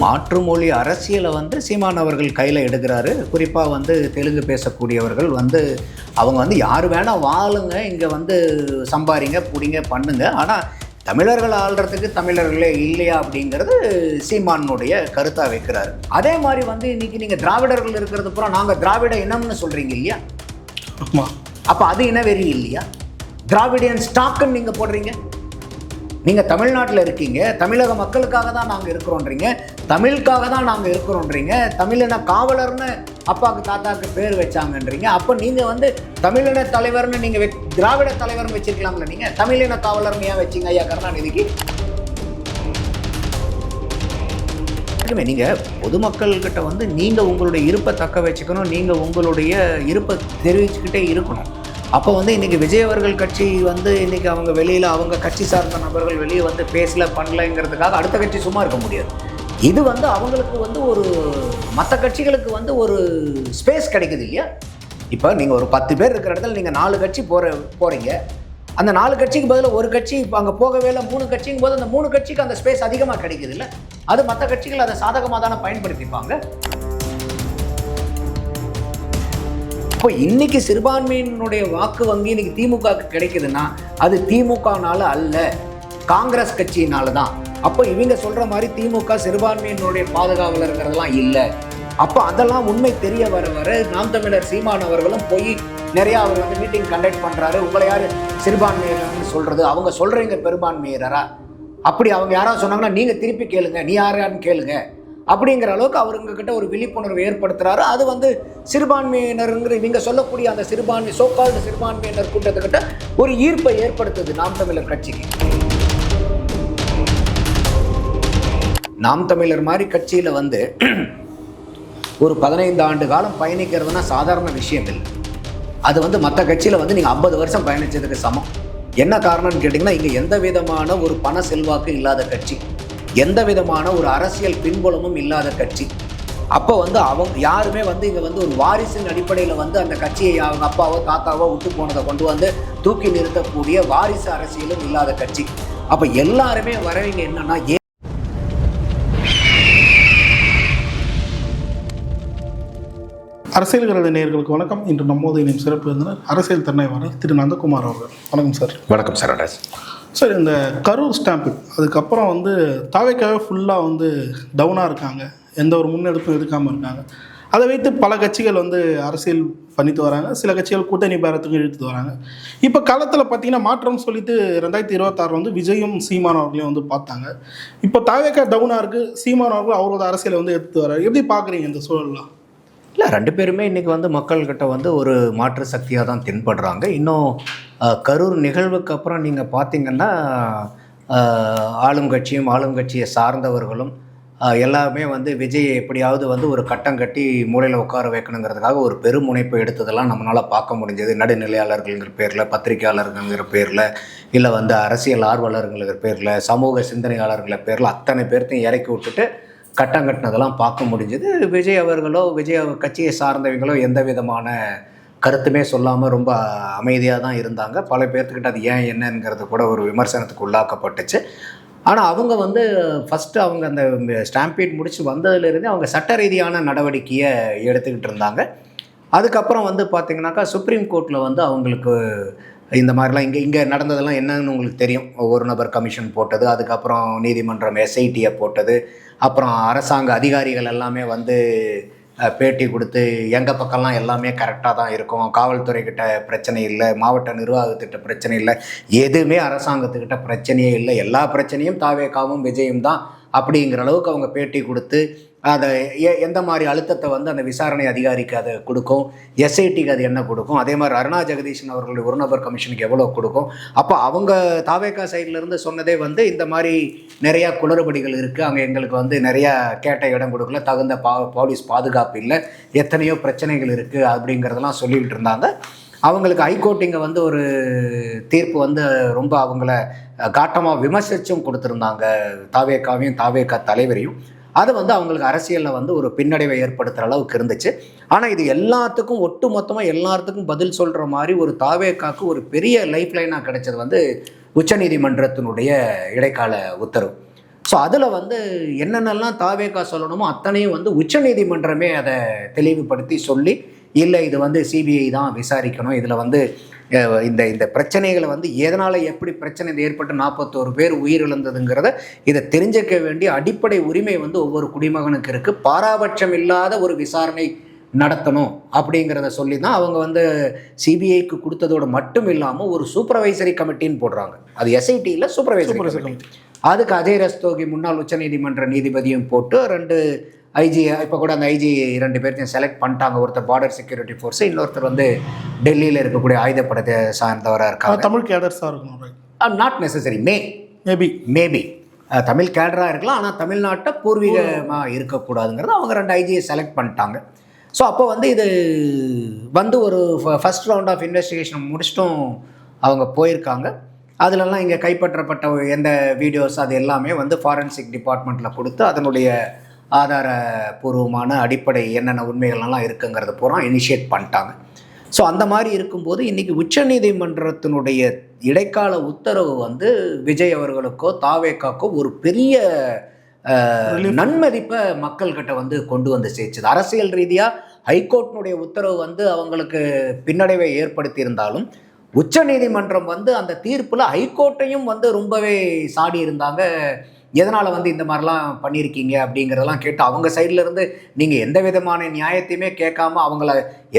மாற்று மொழி அரசியலை வந்து சீமான் அவர்கள் கையில் எடுக்கிறாரு. குறிப்பாக வந்து தெலுங்கு பேசக்கூடியவர்கள் வந்து அவங்க வந்து யார் வேணால் வாழுங்க இங்கே வந்து சம்பாரிங்க பிடிங்க பண்ணுங்க. ஆனால் தமிழர்கள் ஆள்றதுக்கு தமிழர்களே இல்லையா அப்படிங்கிறது சீமானுடைய கருத்தாக வைக்கிறாரு. அதே மாதிரி வந்து இன்னைக்கு நீங்கள் திராவிடர்கள் இருக்கிறது பூரா நாங்கள் திராவிட இனம்னு சொல்கிறீங்க இல்லையா? ஆமாம் அப்போ அது இனவெறி இல்லையா? திராவிடியன் ஸ்டாக்குன்னு நீங்கள் போடுறீங்க. நீங்கள் தமிழ்நாட்டில் இருக்கீங்க தமிழக மக்களுக்காக தான் நாங்கள் இருக்கிறோன்றீங்க. தமிழுக்காக தான் நாங்கள் இருக்கிறோன்றீங்க தமிழின காவலர்னு அப்பாவுக்கு தாத்தாவுக்கு பேர் வச்சாங்கன்றீங்க. அப்போ நீங்கள் வந்து தமிழின தலைவர்னு நீங்கள் வெ திராவிட தலைவர்னு வச்சிருக்கலாம்ல நீங்கள் தமிழின காவலர்னு ஏன் வச்சிங்க ஐயா கருணாநிதிக்கு? எப்பவுமே நீங்கள் பொதுமக்கள்கிட்ட வந்து நீங்கள் உங்களுடைய இருப்பை தக்க வச்சுக்கணும் நீங்கள் உங்களுடைய இருப்பை தெரிவிச்சுக்கிட்டே இருக்கணும். அப்போ வந்து இன்றைக்கி விஜய் அவர்கள் கட்சி வந்து இன்றைக்கி அவங்க வெளியில் அவங்க கட்சி சார்ந்த நபர்கள் வெளியே வந்து பேசல பண்ணலைங்கிறதுக்காக அடுத்த கட்சி சும்மா இருக்க முடியாது. இது வந்து அவங்களுக்கு வந்து ஒரு மற்ற கட்சிகளுக்கு வந்து ஒரு ஸ்பேஸ் கிடைக்குது இல்லையா? இப்போ நீங்கள் ஒரு பத்து பேர் இருக்கிற இடத்துல நீங்கள் நாலு கட்சி போகிற போகிறீங்க அந்த நாலு கட்சிக்கு பதிலாக ஒரு கட்சி இப்போ அங்கே போகவே இல்லை மூணு கட்சிங்கும் போது அந்த மூணு கட்சிக்கு அந்த ஸ்பேஸ் அதிகமாக கிடைக்குது இல்லை? அது மற்ற கட்சிகள் அதை சாதகமாக தானே பயன்படுத்திப்பாங்க? இப்போ இன்னைக்கு சிறுபான்மையினுடைய வாக்கு வங்கி இன்னைக்கு திமுகவுக்கு கிடைக்குதுன்னா அது திமுகனால அல்ல காங்கிரஸ் கட்சியினால தான். அப்போ இவங்க சொல்ற மாதிரி திமுக சிறுபான்மையினுடைய பாதுகாவலருங்கிறதெல்லாம் இல்லை. அப்போ அதெல்லாம் உண்மை தெரிய வர வர நாம் தமிழர் சீமான் அவர்களும் போய் நிறைய அவர் வந்து மீட்டிங் கண்டக்ட் பண்றாரு. உங்களை யாரு சிறுபான்மையினர்னு சொல்றது? அவங்க சொல்றீங்க பெரும்பான்மையினரா? அப்படி அவங்க யாராவது சொன்னாங்கன்னா நீங்க திருப்பி கேளுங்க. நீ யாரான்னு கேளுங்க. அப்படிங்கிற அளவுக்கு அவருங்க கிட்ட ஒரு விழிப்புணர்வு ஏற்படுத்துறாரு. அது வந்து சிறுபான்மையினருங்கிற இவங்க சொல்லக்கூடிய அந்த சிறுபான்மை சோக்கால்டு சிறுபான்மையினர் கூட்டத்துக்கிட்ட ஒரு ஈர்ப்பை ஏற்படுத்துது நாம் தமிழர் கட்சிக்கு. நாம் தமிழர் மாதிரி கட்சியில் வந்து ஒரு பதினைந்து ஆண்டு காலம் பயணிக்கிறதுனா சாதாரண விஷயம் இல்லை. அது வந்து மற்ற கட்சியில் வந்து நீங்கள் ஐம்பது வருஷம் பயணிச்சதுக்கு சமம். என்ன காரணம்னு கேட்டிங்கன்னா இங்கே எந்த விதமான ஒரு பண செல்வாக்கு இல்லாத கட்சி எந்த விதமான ஒரு அரசியல் பின்புலமும் இல்லாத கட்சி. அப்போ வந்து அவங்க யாருமே வந்து இங்கே வந்து ஒரு வாரிசின் அடிப்படையில் வந்து அந்த கட்சியை அவங்க அப்பாவோ தாத்தாவோ விட்டு போனதை கொண்டு வந்து தூக்கி நிறுத்தக்கூடிய வாரிசு அரசியலும் இல்லாத கட்சி. அப்போ எல்லாருமே வரவங்க என்னன்னா அரசியல் கரடு நேயர்களுக்கு வணக்கம். இன்று நம்மோது இணையும் சிறப்பு விருந்தினர் அரசியல் திறனாய்வாளர் திரு நந்தகுமார் அவர்கள். வணக்கம் சார். வணக்கம் சரடாஸ் சார் இந்த கரூர் ஸ்டாம்ப்பு அதுக்கப்புறம் வந்து தாவைக்காவே ஃபுல்லாக வந்து டவுனாக இருக்காங்க. எந்த ஒரு முன்னெடுப்பும் எடுக்காமல் இருக்காங்க. அதை வைத்து பல கட்சிகள் வந்து அரசியல் பண்ணிட்டு வராங்க. சில கட்சிகள் கூட்டணி பேரத்துக்கும் இழுத்துட்டு வராங்க. இப்போ களத்தில் பார்த்தீங்கன்னா மாற்றம் சொல்லிட்டு ரெண்டாயிரத்தி இருபத்தாறில் வந்து விஜயும் சீமான் அவர்களையும் வந்து பார்த்தாங்க. இப்போ தாவேக்கா டவுனாக இருக்குது சீமான் அவர்கள் அவரோட அரசியலை வந்து எடுத்துட்டு வராரு. எப்படி பார்க்குறீங்க இந்த சூழல்லாம்? இல்லை ரெண்டு பேருமே இன்றைக்கி வந்து மக்கள்கிட்ட வந்து ஒரு மாற்று சக்தியாக தான் தென்படுறாங்க. இன்னும் கரூர் நிகழ்வுக்கு அப்புறம் நீங்கள் பார்த்தீங்கன்னா ஆளுங்கட்சியும் ஆளும் கட்சியும் ஆளும் கட்சியை சார்ந்தவர்களும் எல்லாமே வந்து விஜயை எப்படியாவது வந்து ஒரு கட்டம் கட்டி மூலையில் உட்கார வைக்கணுங்கிறதுக்காக ஒரு பெருமுனைப்பை எடுத்ததெல்லாம் நம்மளால் பார்க்க முடிஞ்சது. நடுநிலையாளர்கள்ங்கிற பேரில் பத்திரிகையாளர்கள்ங்கிற பேரில் இல்லை வந்து அரசியல் ஆர்வலர்கள்ங்கிற பேரில் சமூக சிந்தனையாளர்கள பேரில் அத்தனை பேர்த்தையும் இறக்கி விட்டுட்டு கட்டம் கட்டினதெல்லாம் பார்க்க முடிஞ்சது. விஜய் அவர்களோ விஜய் கட்சியை சார்ந்தவங்களோ எந்த விதமான கருத்துமே சொல்லாமல் ரொம்ப அமைதியாக தான் இருந்தாங்க. பல பேர்த்துக்கிட்ட அது ஏன் என்னங்கிறது கூட ஒரு விமர்சனத்துக்கு உள்ளாக்கப்பட்டுச்சு. ஆனால் அவங்க வந்து ஃபஸ்ட்டு அவங்க அந்த ஸ்டாம்பீட் முடித்து வந்ததுலேருந்து அவங்க சட்ட ரீதியான நடவடிக்கையை எடுத்துக்கிட்டு இருந்தாங்க. அதுக்கப்புறம் வந்து பார்த்திங்கனாக்கா சுப்ரீம் கோர்ட்டில் வந்து அவங்களுக்கு இந்த மாதிரிலாம் இங்கே இங்கே நடந்ததெல்லாம் என்னன்னு உங்களுக்கு தெரியும். ஒரு நபர் கமிஷன் போட்டது அதுக்கப்புறம் நீதிமன்றம் எஸ்ஐடியை போட்டது அப்புறம் அரசாங்க அதிகாரிகள் எல்லாமே வந்து பேட்டி கொடுத்து எங்கள் பக்கம்லாம் எல்லாமே கரெக்டாக தான் இருக்கும். காவல்துறை கிட்ட பிரச்சனை இல்லை மாவட்ட நிர்வாகத்திட்ட பிரச்சனை இல்லை எதுவுமே அரசாங்கத்துக்கிட்ட பிரச்சனையே இல்லை. எல்லா பிரச்சனையும் தாவேக்காவும் விஜயும் தான் அப்படிங்கிற அளவுக்கு அவங்க பேட்டி கொடுத்து அதை எ எந்த மாதிரி அழுத்தத்தை வந்து அந்த விசாரணை அதிகாரிக்கு அதை கொடுக்கும்? எஸ்ஐடிக்கு அது என்ன கொடுக்கும்? அதே மாதிரி அருணா ஜெகதீஷன் அவர்களுடைய ஒரு நபர் கமிஷனுக்கு எவ்வளோ கொடுக்கும்? அப்போ அவங்க தாவேக்கா சைட்லேருந்து சொன்னதே வந்து இந்த மாதிரி நிறையா குளறுபடிகள் இருக்குது அங்கே எங்களுக்கு வந்து நிறையா கேட்ட இடம் கொடுக்கல. தகுந்த பா போலீஸ் பாதுகாப்பு இல்லை. எத்தனையோ பிரச்சனைகள் இருக்குது அப்படிங்கிறதெல்லாம் சொல்லிக்கிட்டு இருந்தாங்க. அவங்களுக்கு ஹைகோர்ட் இங்கே வந்து ஒரு தீர்ப்பு வந்து ரொம்ப அவங்கள காட்டமாக விமர்சிச்சும் கொடுத்துருந்தாங்க. தாவேக்காவையும் தாவேக்கா தலைவரையும். அது வந்து அவங்களுக்கு அரசியலில் வந்து ஒரு பின்னடைவை ஏற்படுத்துகிற அளவுக்கு இருந்துச்சு. ஆனால் இது எல்லாத்துக்கும் ஒட்டு மொத்தமாக எல்லாத்துக்கும் பதில் சொல்கிற மாதிரி ஒரு தாவேக்காக்கு ஒரு பெரிய லைஃப் லைனாக கிடைச்சது வந்து உச்சநீதிமன்றத்தினுடைய இடைக்கால உத்தரவு. ஸோ அதில் வந்து என்னென்னலாம் தாவேக்கா சொல்லணுமோ அத்தனையும் வந்து உச்சநீதிமன்றமே அதை தெளிவுபடுத்தி சொல்லி இல்லை இது வந்து சிபிஐ தான் விசாரிக்கணும். இதில் வந்து இந்த இந்த பிரச்சனைகளை வந்து எதனால் எப்படி பிரச்சனை இது ஏற்பட்டு நாற்பத்தோரு பேர் உயிரிழந்ததுங்கிறத இதை தெரிஞ்சுக்க வேண்டிய அடிப்படை உரிமை வந்து ஒவ்வொரு குடிமகனுக்கு இருக்குது பாராபட்சம் இல்லாத ஒரு விசாரணை நடத்தணும் அப்படிங்கிறத சொல்லி தான் அவங்க வந்து சிபிஐக்கு கொடுத்ததோடு மட்டும் இல்லாமல் ஒரு சூப்பர்வைசரி கமிட்டின்னு போடுறாங்க. அது எஸ்ஐடியில் சூப்பர்வைசரி கமிட்டி அதுக்கு அஜய் ரஸ்தோகி முன்னாள் உச்சநீதிமன்ற நீதிபதியும் போட்டு ரெண்டு ஐஜி இப்போ கூட அந்த ஐஜி ரெண்டு பேர்த்தையும் செலக்ட் பண்ணிட்டாங்க. ஒருத்தர் பார்டர் செக்யூரிட்டி ஃபோர்ஸ் இன்னொருத்தர் வந்து டெல்லியில் இருக்கக்கூடிய ஆயுதப்படத்தை சார்ந்தவராக இருக்காங்க. தமிழ் கேடர்ஸாக இருக்கணும் not necessary may maybe maybe Tamil கேடராக இருக்கலாம் ஆனால் தமிழ்நாட்டை பூர்வீகமாக இருக்கக்கூடாதுங்கிறது அவங்க ரெண்டு ஐஜியை செலக்ட் பண்ணிட்டாங்க. ஸோ அப்போ வந்து இது வந்து ஒரு ஃபர்ஸ்ட் ரவுண்ட் ஆஃப் இன்வெஸ்டிகேஷன் முடிச்சிட்டும் அவங்க போயிருக்காங்க. அதிலெல்லாம் இங்கே கைப்பற்றப்பட்ட எந்த வீடியோஸ் அது எல்லாமே வந்து ஃபாரன்சிக் டிபார்ட்மெண்ட்டில் கொடுத்து அதனுடைய ஆதாரபூர்வமான அடிப்படை என்னென்ன உண்மைகள்லாம் இருக்குங்கிறத பூரா இனிஷியேட் பண்ணிட்டாங்க. ஸோ அந்த மாதிரி இருக்கும்போது இன்றைக்கி உச்சநீதிமன்றத்தினுடைய இடைக்கால உத்தரவு வந்து விஜய் அவர்களுக்கோ தாவேக்காக்கோ ஒரு பெரிய நன்மதிப்பை மக்கள்கிட்ட வந்து கொண்டு வந்து சேர்த்துது அரசியல் ரீதியாக ஹைகோர்ட்டினுடைய உத்தரவு வந்து அவங்களுக்கு பின்னடைவை ஏற்படுத்தி இருந்தாலும் உச்சநீதிமன்றம் வந்து அந்த தீர்ப்பில் ஹைகோர்ட்டையும் வந்து ரொம்பவே சாடி இருந்தாங்க எதனால் வந்து இந்த மாதிரிலாம் பண்ணியிருக்கீங்க அப்படிங்கிறதெல்லாம் கேட்டு அவங்க சைடில் இருந்து நீங்கள் எந்த விதமான நியாயத்தையுமே கேட்காம அவங்கள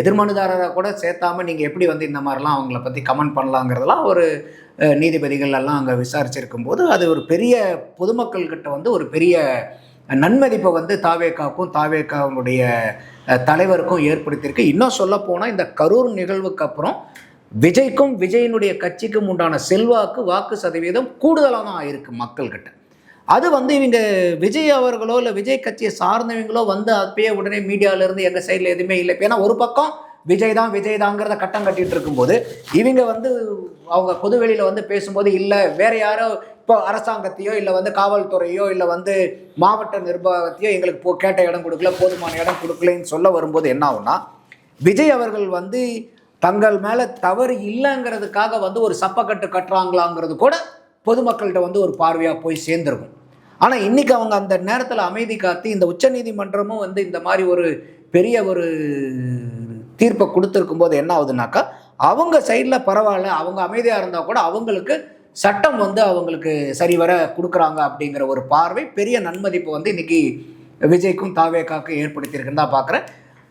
எதிர்மனுதாரரை கூட சேர்த்தாமல் நீங்கள் எப்படி வந்து இந்த மாதிரிலாம் அவங்கள பற்றி கமெண்ட் பண்ணலாங்கிறதெல்லாம் ஒரு நீதிபதிகள் எல்லாம் அங்கே விசாரிச்சிருக்கும் போது அது ஒரு பெரிய பொதுமக்கள்கிட்ட வந்து ஒரு பெரிய நன்மதிப்பை வந்து தாவேக்காவுக்கும் தாவேக்காவுடைய தலைவருக்கும் ஏற்படுத்தியிருக்கு. இன்னும் சொல்லப்போனால் இந்த கரூர் நிகழ்வுக்கு அப்புறம் விஜய்க்கும் விஜயினுடைய கட்சிக்கும் உண்டான செல்வாக்கு வாக்கு சதவீதம் கூடுதலாக தான் ஆயிருக்கு மக்கள்கிட்ட. அது வந்து இவங்க விஜய் அவர்களோ இல்லை விஜய் கட்சியை சார்ந்தவங்களோ வந்து அப்பயே உடனே மீடியாவிலேருந்து இருந்து எங்கள் சைடில் எதுவுமே இல்லை. ஏன்னா ஒரு பக்கம் விஜய் தான் விஜய் தாங்கிறத கட்டம் கட்டிட்டு இருக்கும்போது இவங்க வந்து அவங்க பொதுவெளியில் வந்து பேசும்போது இல்லை வேற யாரோ இப்போ அரசாங்கத்தையோ இல்லை வந்து காவல்துறையோ இல்லை வந்து மாவட்ட நிர்வாகத்தையோ எங்களுக்கு போ கேட்ட இடம் கொடுக்கல போதுமான இடம் கொடுக்கலன்னு சொல்ல வரும்போது என்ன ஆகும்னா விஜய் அவர்கள் வந்து தங்கள் மேலே தவறு இல்லைங்கிறதுக்காக வந்து ஒரு சப்பக்கட்டு கட்டுறாங்களாங்கிறது கூட பொதுமக்கள்கிட்ட வந்து ஒரு பார்வையாக போய் சேர்ந்துருக்கும். ஆனால் இன்னைக்கு அவங்க அந்த நேரத்தில் அமைதி காத்து இந்த உச்சநீதிமன்றமும் வந்து இந்த மாதிரி ஒரு பெரிய ஒரு தீர்ப்பை கொடுத்துருக்கும் போது என்ன ஆகுதுனாக்கா அவங்க சைடில் பரவாயில்ல அவங்க அமைதியாக இருந்தால் கூட அவங்களுக்கு சட்டம் வந்து அவங்களுக்கு சரிவர கொடுக்குறாங்க அப்படிங்கிற ஒரு பார்வை பெரிய நன்மதிப்பு வந்து இன்னைக்கு விஜய்க்கும் தாவேக்காக்கும் ஏற்படுத்தியிருக்குன்னு தான் பார்க்குறேன்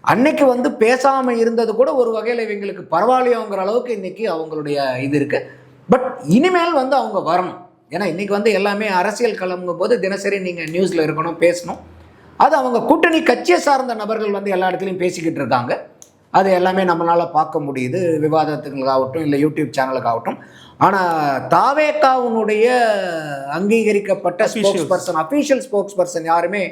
அன்னைக்கு வந்து பேசாமல் இருந்தது கூட ஒரு வகையில் இவங்களுக்கு பரவாயில்லையோங்கிற அளவுக்கு இன்னைக்கு அவங்களுடைய இது இருக்குது பட் இனிமேல் வந்து அவங்க வரணும். ஏன்னா இன்னைக்கு வந்து எல்லாமே அரசியல் களம்ங்கும் போது தினசரி நீங்கள் நியூஸில் இருக்கணும் பேசணும். அது அவங்க கூட்டணி கட்சியை சார்ந்த நபர்கள் வந்து எல்லா இடத்துலையும் பேசிக்கிட்டு இருக்காங்க. அது எல்லாமே நம்மளால் பார்க்க முடியுது. விவாதத்துகளுக்காகட்டும் இல்லை யூடியூப் சேனலுக்காகட்டும். ஆனால் தாவேக்காவுனுடைய அங்கீகரிக்கப்பட்ட spokesperson official spokesperson யாருமே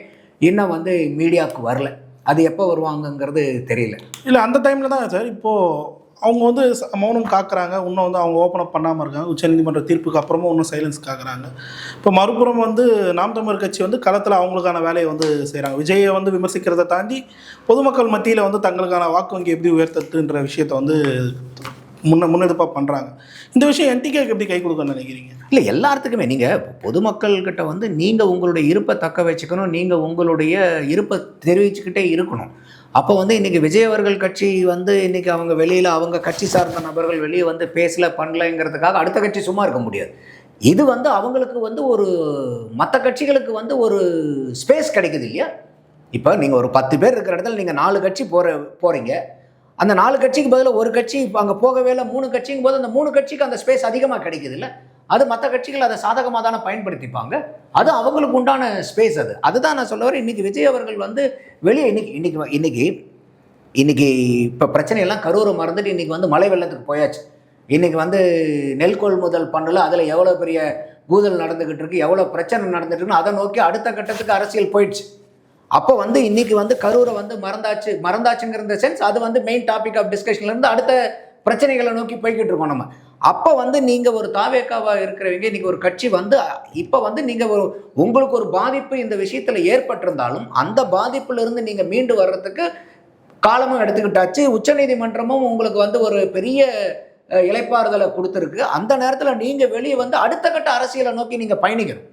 இன்னும் வந்து மீடியாவுக்கு வரல. அது எப்போ வருவாங்கங்கிறது தெரியல. இல்லை அந்த டைமில் தான் சார். இப்போது அவங்க வந்து ச- மௌனம் காக்குறாங்க. இன்னும் வந்து அவங்க ஓப்பன் அப் பண்ணாமல் இருக்காங்க. உச்சநீதிமன்ற தீர்ப்புக்கு அப்புறமும் இன்னும் சைலன்ஸ் காக்குறாங்க. இப்போ மறுபுறம் வந்து நாம் தமிழர் கட்சி வந்து களத்தில் அவங்களுக்கான வேலையை வந்து செய்கிறாங்க விஜயை வந்து விமர்சிக்கிறத தாண்டி பொதுமக்கள் மத்தியில் வந்து தங்களுக்கான வாக்கு வங்கி எப்படி உயர்த்தத்துன்ற விஷயத்தை வந்து முன்ன முன்னெடுப்பாக பண்ணுறாங்க இந்த விஷயம் என்டிகேக்கு எப்படி கை கொடுக்கணும்னு நினைக்கிறீங்க? இல்லை எல்லாத்துக்குமே. நீங்கள் பொதுமக்கள்கிட்ட வந்து நீங்கள் உங்களுடைய இருப்பை தக்க வச்சுக்கணும். நீங்கள் உங்களுடைய இருப்பை தெரிவிச்சுக்கிட்டே இருக்கணும். அப்போ வந்து இன்றைக்கி விஜய் அவர்கள் கட்சி வந்து இன்றைக்கி அவங்க வெளியில் அவங்க கட்சி சார்ந்த நபர்கள் வெளியே வந்து பேசல பண்ணலைங்கிறதுக்காக அடுத்த கட்சி சும்மா இருக்க முடியாது. இது வந்து அவங்களுக்கு வந்து ஒரு மற்ற கட்சிகளுக்கு வந்து ஒரு ஸ்பேஸ் கிடைக்குது இல்லையா? இப்போ நீங்கள் ஒரு பத்து பேர் இருக்கிற இடத்துல நீங்கள் நாலு கட்சி போகிற போகிறீங்க அந்த நாலு கட்சிக்கு பதிலாக ஒரு கட்சி இப்போ அங்கே போகவே இல்லை மூணு கட்சிங்கும் போது அந்த மூணு கட்சிக்கு அந்த ஸ்பேஸ் அதிகமாக கிடைக்குது இல்லை? அது மற்ற கட்சிகள் அதை சாதகமாக தானே பயன்படுத்திப்பாங்க? அது அவங்களுக்கு உண்டான ஸ்பேஸ் அது. அதுதான் நான் சொல்ல வரேன். இன்னைக்கு விஜய் அவர்கள் வந்து வெளியே இன்னைக்கு இன்னைக்கு இன்னைக்கு இன்னைக்கு இப்போ பிரச்சனையெல்லாம் கரூரை மறந்துட்டு இன்னைக்கு வந்து மழை வெள்ளத்துக்கு போயாச்சு. இன்னைக்கு வந்து நெல் கொள்முதல் பண்ணல அதில் எவ்வளோ பெரிய கூதல் நடந்துக்கிட்டு இருக்கு எவ்வளோ பிரச்சனை நடந்துட்டு இருக்குன்னு அதை நோக்கி அடுத்த கட்டத்துக்கு அரசியல் போயிடுச்சு. அப்போ வந்து இன்னைக்கு வந்து கரூரை வந்து மறந்தாச்சு மறந்தாச்சுங்கிற சென்ஸ் அது வந்து மெயின் டாபிக் ஆஃப் டிஸ்கஷன்லேருந்து அடுத்த பிரச்சனைகளை நோக்கி போய்கிட்டு இருக்கோம் நம்ம. அப்போ வந்து நீங்கள் ஒரு தாவேக்காவாக இருக்கிறவங்க நீங்கள் ஒரு கட்சி வந்து இப்போ வந்து நீங்கள் ஒரு உங்களுக்கு ஒரு பாதிப்பு இந்த விஷயத்தில் ஏற்பட்டிருந்தாலும் அந்த பாதிப்புலேருந்து நீங்கள் மீண்டு வர்றதுக்கு காலமும் எடுத்துக்கிட்டாச்சு. உச்சநீதிமன்றமும் உங்களுக்கு வந்து ஒரு பெரிய இலைப்பாறுதலை கொடுத்துருக்கு. அந்த நேரத்தில் நீங்கள் வெளியே வந்து அடுத்த கட்ட அரசியலை நோக்கி நீங்கள் பயணிக்கணும்.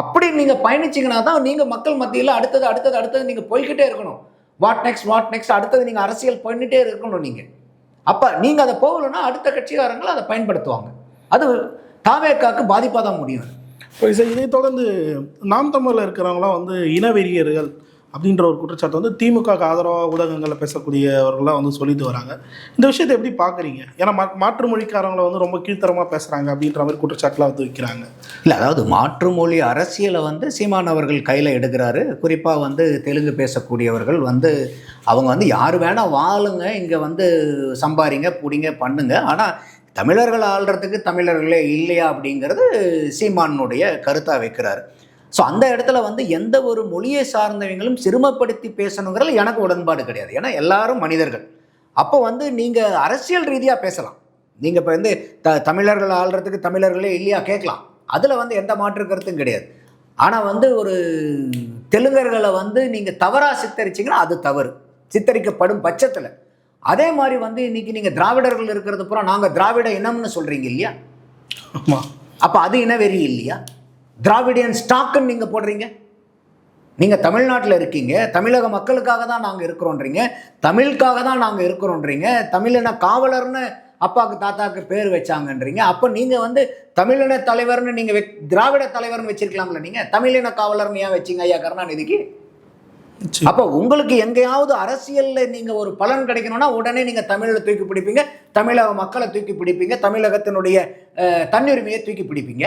அப்படி நீங்கள் பயணிச்சிங்கன்னா தான் நீங்கள் மக்கள் மத்தியில் அடுத்தது அடுத்தது அடுத்தது நீங்கள் போய்கிட்டே இருக்கணும். வாட் நெக்ஸ்ட் வாட் நெக்ஸ்ட் அடுத்தது நீங்கள் அரசியல் பண்ணிகிட்டே இருக்கணும் நீங்கள் அப்போ நீங்கள் அதை போகலன்னா அடுத்த கட்சிக்காரங்கள் அதை பயன்படுத்துவாங்க. அது தாவேக்காக்கு பாதிப்பாக தான் முடியும். இப்போ இதை தொடர்ந்து நாம் தமிழில் இருக்கிறவங்களாம் வந்து இனவெறியர்கள் அப்படின்ற ஒரு குற்றச்சாட்டு வந்து திமுக ஆதரவாக ஊடகங்களில் பேசக்கூடியவர்களாக வந்து சொல்லிட்டு வராங்க. இந்த விஷயத்தை எப்படி பார்க்குறீங்க? ஏன்னா மா மாற்று மொழிக்காரங்களை வந்து ரொம்ப கீழ்த்தரமாக பேசுகிறாங்க அப்படின்ற மாதிரி குற்றச்சாட்டுலாம் வந்து வைக்கிறாங்க. இல்லை அதாவது மாற்று மொழி அரசியலை வந்து சீமான் அவர்கள் கையில் எடுக்கிறாரு. குறிப்பாக வந்து தெலுங்கு பேசக்கூடியவர்கள் வந்து அவங்க வந்து யார் வேணால் வாழுங்க இங்கே வந்து சம்பாரிங்க பிடிங்க பண்ணுங்க. ஆனால் தமிழர்கள் ஆள்றதுக்கு தமிழர்களே இல்லையா அப்படிங்கிறது சீமானுடைய கருத்தாக வைக்கிறாரு. ஸோ அந்த இடத்துல வந்து எந்த ஒரு மொழியை சார்ந்தவங்களும் சிறுமப்படுத்தி பேசணுங்கிறதுல எனக்கு உடன்பாடு கிடையாது. ஏன்னா எல்லாரும் மனிதர்கள். அப்போ வந்து நீங்கள் அரசியல் ரீதியாக பேசலாம். நீங்கள் இப்போ வந்து த தமிழர்கள் ஆள்றதுக்கு தமிழர்களே இல்லையா கேட்கலாம். அதில் வந்து எந்த மாற்று கருத்தும் கிடையாது. ஆனால் வந்து ஒரு தெலுங்கர்களை வந்து நீங்கள் தவறாக சித்தரிச்சிங்கன்னா அது தவறு. சித்தரிக்கப்படும் பட்சத்தில். அதே மாதிரி வந்து இன்னைக்கு நீங்கள் திராவிடர்கள் இருக்கிறது பூரா நாங்கள் திராவிட இனம்னு சொல்கிறீங்க இல்லையா? ஆமாம் அப்போ அது இனவெறி இல்லையா? திராவிடியன் ஸ்டாக்குன்னு நீங்கள் போடுறீங்க? நீங்கள் தமிழ்நாட்டில் இருக்கீங்க தமிழக மக்களுக்காக தான் நாங்கள் இருக்கிறோன்றீங்க தமிழுக்காக தான் நாங்கள் இருக்கிறோன்றீங்க தமிழின காவலர்னு அப்பாவுக்கு தாத்தாக்கு பேர் வச்சாங்கன்றீங்க. அப்போ நீங்கள் வந்து தமிழின தலைவர்னு நீங்கள் வெ திராவிட தலைவர்னு வச்சிருக்கலாம்ல நீங்கள் தமிழின காவலர்னு ஏன் வச்சீங்க ஐயா கருணாநிதிக்கு. அப்போ உங்களுக்கு எங்கேயாவது அரசியலில் நீங்கள் ஒரு பலன் கிடைக்கணும்னா உடனே நீங்கள் தமிழை தூக்கி பிடிப்பீங்க தமிழக மக்களை தூக்கி பிடிப்பீங்க தமிழகத்தினுடைய தன்னுரிமையை தூக்கி பிடிப்பீங்க.